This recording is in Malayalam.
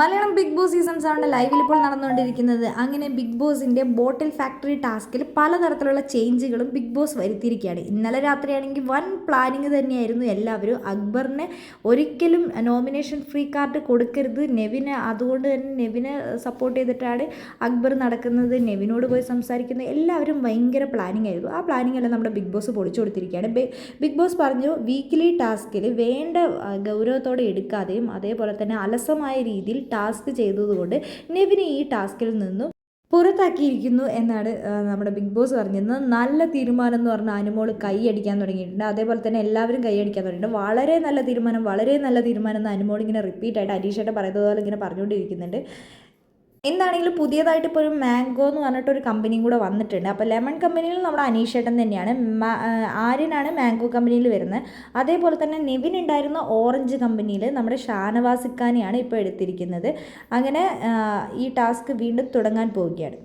മലയാളം ബിഗ് ബോസ് സീസൺ സെവന്റെ ലൈവിൽ ഇപ്പോൾ നടന്നുകൊണ്ടിരിക്കുന്നത്. അങ്ങനെ ബിഗ് ബോസിന്റെ ബോട്ടിൽ ഫാക്ടറി ടാസ്കിൽ പലതരത്തിലുള്ള ചേഞ്ചുകളും ബിഗ് ബോസ് വരുത്തിയിരിക്കുകയാണ്. ഇന്നലെ രാത്രിയാണെങ്കിൽ വൻ പ്ലാനിങ് തന്നെയായിരുന്നു എല്ലാവരും. അക്ബറിനെ ഒരിക്കലും നോമിനേഷൻ ഫ്രീ കാർഡ് കൊടുക്കരുത്. നെവിന് അതുകൊണ്ട് തന്നെ നെവിനെ സപ്പോർട്ട് ചെയ്തിട്ടാണ് അക്ബർ നടക്കുന്നത്. നെവിനോട് പോയി സംസാരിക്കുന്നത്. എല്ലാവരും ഭയങ്കര പ്ലാനിങ് ആയിരുന്നു. ആ പ്ലാനിങ് എല്ലാം നമ്മുടെ ബിഗ് ബോസ് പൊളിച്ചു കൊടുത്തിരിക്കുകയാണ്. ബിഗ് ബോസ് പറഞ്ഞു വീക്കിലി ടാസ്കിൽ വേണ്ട ഗൗരവത്തോടെ എടുക്കാതെയും അതേപോലെ തന്നെ അലസമായ രീതിയിൽ ടാസ്ക് ചെയ്തതുകൊണ്ട് നെവിനെ ഈ ടാസ്കിൽ നിന്നും പുറത്താക്കിയിരിക്കുന്നു എന്നാണ് നമ്മുടെ ബിഗ് ബോസ് പറഞ്ഞിരുന്നത്. നല്ല തീരുമാനം എന്ന് പറഞ്ഞാൽ അനുമോൾ കൈയടിക്കാൻ തുടങ്ങിയിട്ടുണ്ട്. അതേപോലെ തന്നെ എല്ലാവരും കൈയടിക്കാൻ തുടങ്ങിയിട്ടുണ്ട്. വളരെ നല്ല തീരുമാനം വളരെ നല്ല തീരുമാനം എന്ന് അനുമോൾ ഇങ്ങനെ റിപ്പീറ്റ് ആയിട്ട് അരീഷയുടെ പറയുന്നത് പോലെ ഇങ്ങനെ പറഞ്ഞുകൊണ്ടിരിക്കുന്നുണ്ട്. എന്താണെങ്കിലും പുതിയതായിട്ട് ഇപ്പോൾ ഒരു മാംഗോ എന്ന് പറഞ്ഞിട്ടൊരു കമ്പനിയും കൂടെ വന്നിട്ടുണ്ട്. അപ്പോൾ ലെമൺ കമ്പനിയിൽ നമ്മുടെ അനീഷേട്ടൻ തന്നെയാണ്. ആര്യനാണ് മാംഗോ കമ്പനിയിൽ വരുന്നത്. അതേപോലെ തന്നെ നെവിൻ ഉണ്ടായിരുന്ന ഓറഞ്ച് കമ്പനിയിൽ നമ്മുടെ ഷാനവാസിക്കാനെയാണ് ഇപ്പോൾ എടുത്തിരിക്കുന്നത്. അങ്ങനെ ഈ ടാസ്ക് വീണ്ടും തുടങ്ങാൻ പോവുകയാണ്.